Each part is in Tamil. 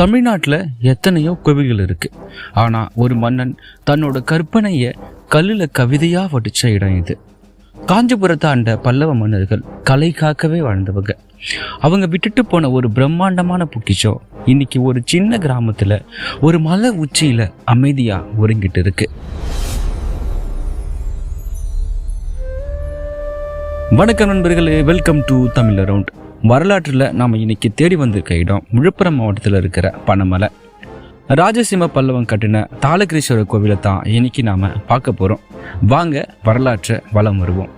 தமிழ்நாட்டில் எத்தனையோ கோவில்கள் இருக்கு. ஆனால் ஒரு மன்னன் தன்னோட கற்பனையை கல்லில் கவிதையாக வடித்த இடம் இது. காஞ்சிபுரத்தை ஆண்ட பல்லவ மன்னர்கள் கலை காக்கவே வாழ்ந்தவங்க. அவங்க விட்டுட்டு போன ஒரு பிரம்மாண்டமான பொக்கிஷம் இன்னைக்கு ஒரு சின்ன கிராமத்தில் ஒரு மலை உச்சியில் அமைதியாக ஒருங்கிட்டு இருக்கு. வணக்கம் நண்பர்களே வெல்கம் டு தமிழ் அரவுண்ட் வரலாற்றில் நாம் இன்னைக்கு தேடி வந்திருக்க இடம் விழுப்புரம் மாவட்டத்தில் இருக்கிற பனமலை. ராஜசிம்ம பல்லவன் கட்டின தாளகிரீஸ்வரர் கோவிலை தான் இன்னைக்கு நாம் பார்க்க போகிறோம் வாங்க வரலாற்றை வலம் வருவோம்.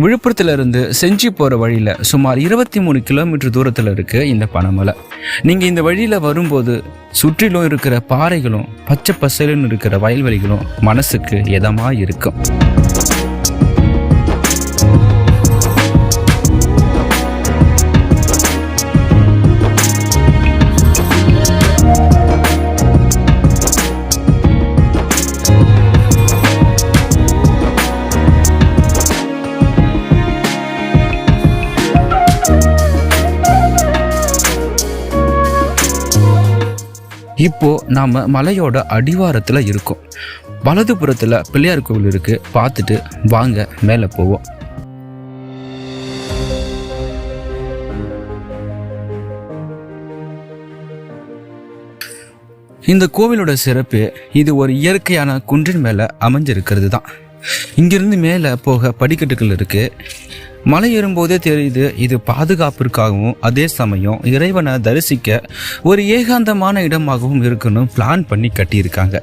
விழுப்புரத்துல இருந்து செஞ்சி போகிற வழியில் சுமார் இருபத்தி மூணு கிலோமீட்டர் தூரத்தில் இருக்கு இந்த பனைமலை. நீங்கள் இந்த வழியில் வரும்போது சுற்றிலும் இருக்கிற பாறைகளும் பச்சை பசலுன்னு இருக்கிற வயல்வெளிகளும் மனசுக்கு இதமாக இருக்கும். இப்போ நாம மலையோட அடிவாரத்துல இருக்கோம். வலதுபுறத்துல பிள்ளையார் கோவில் இருக்கு. பார்த்துட்டு வாங்க மேலே போவோம். இந்த கோவிலோட சிறப்பு இது ஒரு இயற்கையான குன்றின் மேலே அமைஞ்சிருக்கிறது தான் இங்கிருந்து மேலே போக படிக்கட்டுகள் இருக்குது மலை ஏறும்போதே தெரியுது இது பாதுகாப்பிற்காகவும் அதே சமயம் இறைவனை தரிசிக்க ஒரு ஏகாந்தமான இடமாகவும் இருக்குன்னு பிளான் பண்ணி கட்டியிருக்காங்க.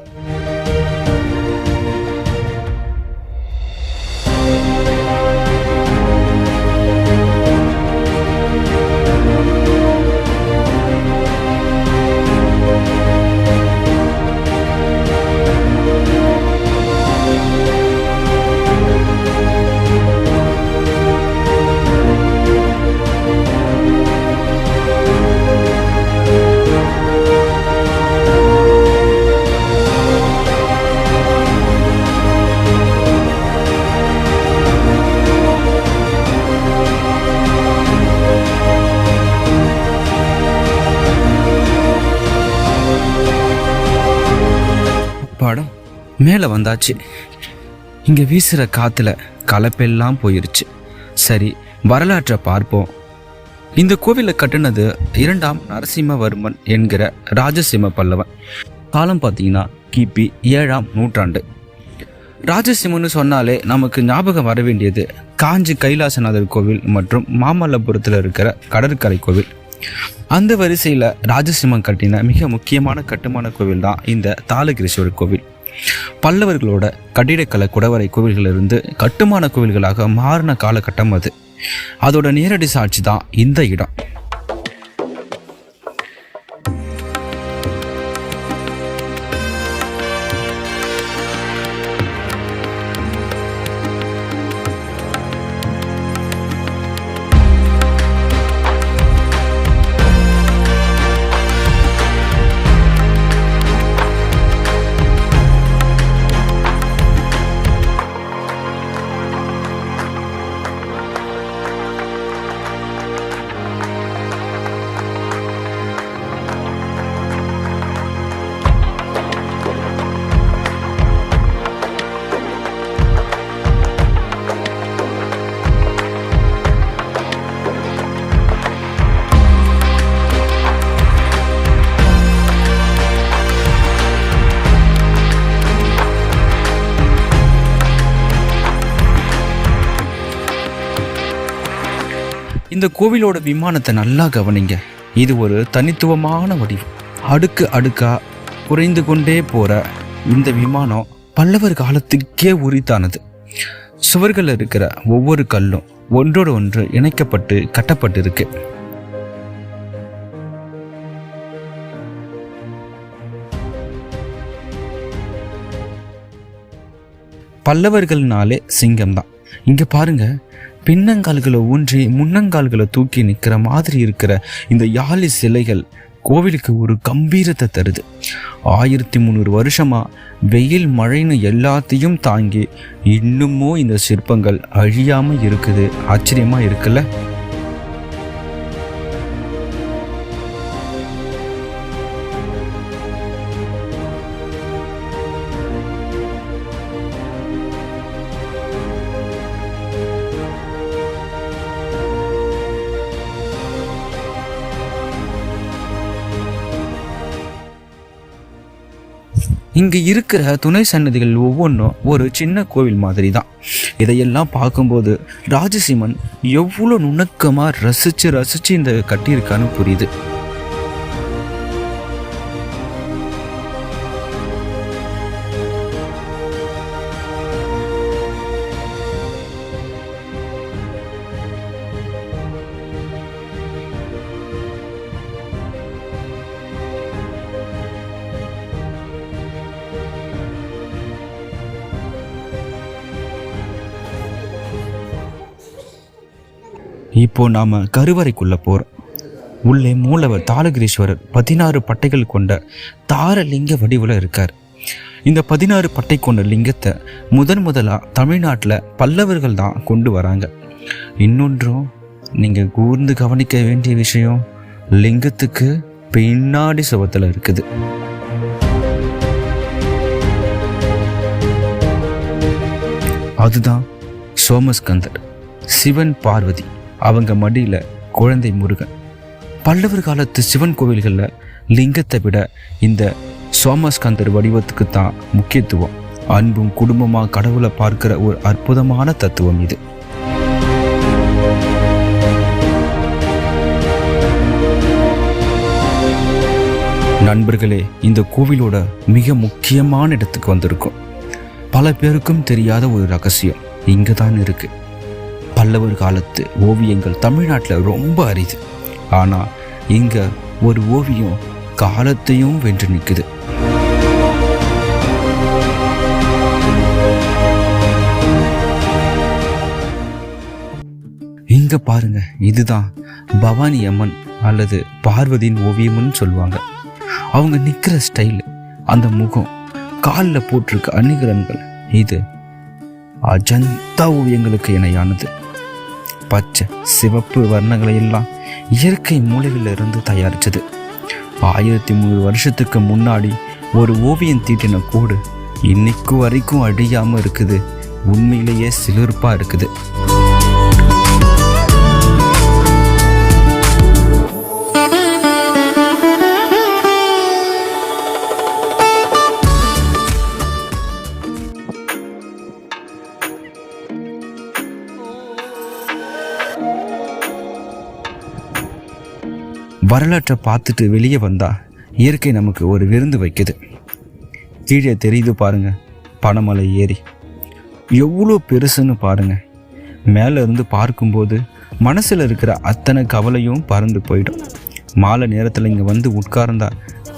மேலே வந்தாச்சு. இங்கே வீசுகிற காற்றுல கலப்பெல்லாம் போயிருச்சு. சரி வரலாற்றை பார்ப்போம். இந்த கோவிலை கட்டினது இரண்டாம் நரசிம்மவர்மன் என்கிற ராஜசிம்ம பல்லவன். காலம் பார்த்தீங்கன்னா கிபி ஏழாம் நூற்றாண்டு. ராஜசிம்மன்னு சொன்னாலே நமக்கு ஞாபகம் வர வேண்டியது காஞ்சி கைலாசநாதர் கோவில் மற்றும் மாமல்லபுரத்தில் இருக்கிற கடற்கரை கோவில். அந்த வரிசையில் ராஜசிம்மன் கட்டின மிக முக்கியமான கட்டுமான கோவில் தான் இந்த தாளகிரீஸ்வரர் கோவில். பல்லவர்களோட கட்டிடக்கலை குடவரை கோவில்களிலிருந்து கட்டுமான கோவில்களாக மாறின காலகட்டம் அது. அதோட நேரடி சாட்சி தான் இந்த இடம். இந்த கோவிலோட விமானத்தை நல்லா கவனிங்க. இது ஒரு தனித்துவமான வடிவம். அடுக்கு அடுக்கா குறைந்து கொண்டே போற இந்த விமானம் பல்லவர் காலத்துக்கே உரித்தானது. சுவர்கள் இருக்கிற ஒவ்வொரு கல்லும் ஒன்றோடு ஒன்று இணைக்கப்பட்டு கட்டப்பட்டிருக்கு. பல்லவர்கள்னாலே சிங்கம் தான். இங்க பாருங்க பின்னங்கால்களை ஊன்றி முன்னங்கால்களை தூக்கி நிற்கிற மாதிரி இருக்கிற இந்த யாழி சிலைகள் கோவிலுக்கு ஒரு கம்பீரத்தை தருது. ஆயிரத்தி முந்நூறு வருஷமா வெயில் மழைன்னு எல்லாத்தையும் தாங்கி இன்னுமோ இந்த சிற்பங்கள் அழியாமல் இருக்குது. ஆச்சரியமாக இருக்குல்ல? இங்கு இருக்கிற துணை சன்னதிகள் ஒவ்வொன்றும் ஒரு சின்ன கோவில் மாதிரி தான் இதையெல்லாம் பார்க்கும்போது ராஜசிம்மன் எவ்வளோ நுணுக்கமாக ரசித்து ரசித்து இந்த கட்டியிருக்கான்னு புரியுது. இப்போ நாம் கருவறைக்குள்ளே போகிறோம் உள்ளே மூலவர் தாளகிரீஸ்வரர் பதினாறு பட்டைகள் கொண்ட தாரலிங்க வடிவில் இருக்கார். இந்த பதினாறு பட்டை கொண்ட லிங்கத்தை முதன் முதலாக தமிழ்நாட்டில் பல்லவர்கள் தான் கொண்டு வராங்க. இன்னொன்றும் நீங்கள் கூர்ந்து கவனிக்க வேண்டிய விஷயம் லிங்கத்துக்கு பின்னாடி சுவத்தில் இருக்குது. அதுதான் சோமஸ்கந்தர் சிவன் பார்வதி. அவங்க மடியில் குழந்தை முருகன். பல்லவர் காலத்து சிவன் கோவில்களில் லிங்கத்தை விட இந்த சோமஸ்கந்தர் வடிவத்துக்கு தான் முக்கியத்துவம். அன்பும் குடும்பமாக கடவுளை பார்க்கிற ஒரு அற்புதமான தத்துவம் இது. நண்பர்களே இந்த கோவிலோட மிக முக்கியமான இடத்துக்கு வந்திருக்கும். பல பேருக்கும் தெரியாத ஒரு ரகசியம் இங்கே தான் இருக்குது பல்லவர் காலத்து ஓவியங்கள் தமிழ்நாட்டில் ரொம்ப அரிது. ஆனால் இங்கே ஒரு ஓவியம் காலத்தையும் வென்று நிற்குது இங்க பாருங்க இதுதான் பவானி அம்மன் அல்லது பார்வதியின் ஓவியம்னு சொல்லுவாங்க. அவங்க நிற்கிற ஸ்டைல் அந்த முகம் காலில் போட்டிருக்க அணிகலன்கள் இது அஜந்தா ஓவியங்களுக்கு இணையானது. பச்சை சிவப்பு வர்ணங்களை எல்லாம் இயற்கை மூலைகளிலிருந்து தயாரிச்சது ஆயிரத்தி மூணு வருஷத்துக்கு முன்னாடி ஒரு ஓவியம் தீட்டின கூடு இன்னைக்கு வரைக்கும் அழியாம இருக்குது. உண்மையிலேயே சிலிர்ப்பாக இருக்குது. வரலாற்றை பார்த்துட்டு வெளியே வந்தால் இயற்கை நமக்கு ஒரு விருந்து வைக்குது. கீழே தெரியுது பாருங்கள் பனமலை ஏரி. எவ்வளோ பெருசுன்னு பாருங்கள் மேலே இருந்து பார்க்கும்போது மனசில் இருக்கிற அத்தனை கவலையும் பறந்து போயிடும். மாலை நேரத்தில் இங்கே வந்து உட்கார்ந்தா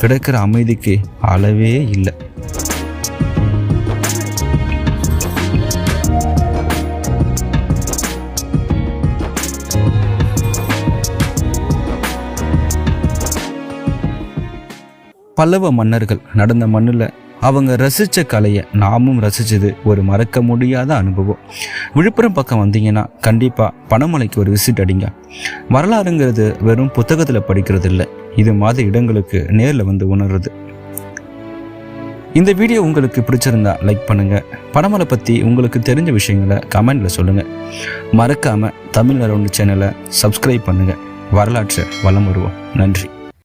கிடைக்கிற அமைதிக்கு அளவே இல்லை. பல்லவ மன்னர்கள் நடந்த மண்ணில் அவங்க ரசித்த கலையை நாமும் ரசித்தது ஒரு மறக்க முடியாத அனுபவம். விழுப்புரம் பக்கம் வந்தீங்கன்னா கண்டிப்பாக பணமலைக்கு ஒரு விசிட் அடிங்க. வரலாறுங்கிறது வெறும் புத்தகத்தில் படிக்கிறது இல்லை இது மாதிரி இடங்களுக்கு நேரில் வந்து உணர்றது. இந்த வீடியோ உங்களுக்கு பிடிச்சிருந்தா லைக் பண்ணுங்கள் பணமலை பற்றி உங்களுக்கு தெரிஞ்ச விஷயங்களை கமெண்டில் சொல்லுங்கள் மறக்காமல் தமிழ் அரவுண்ட் சேனலை சப்ஸ்கிரைப் பண்ணுங்கள் வரலாற்றை வளம் வருவோம். நன்றி.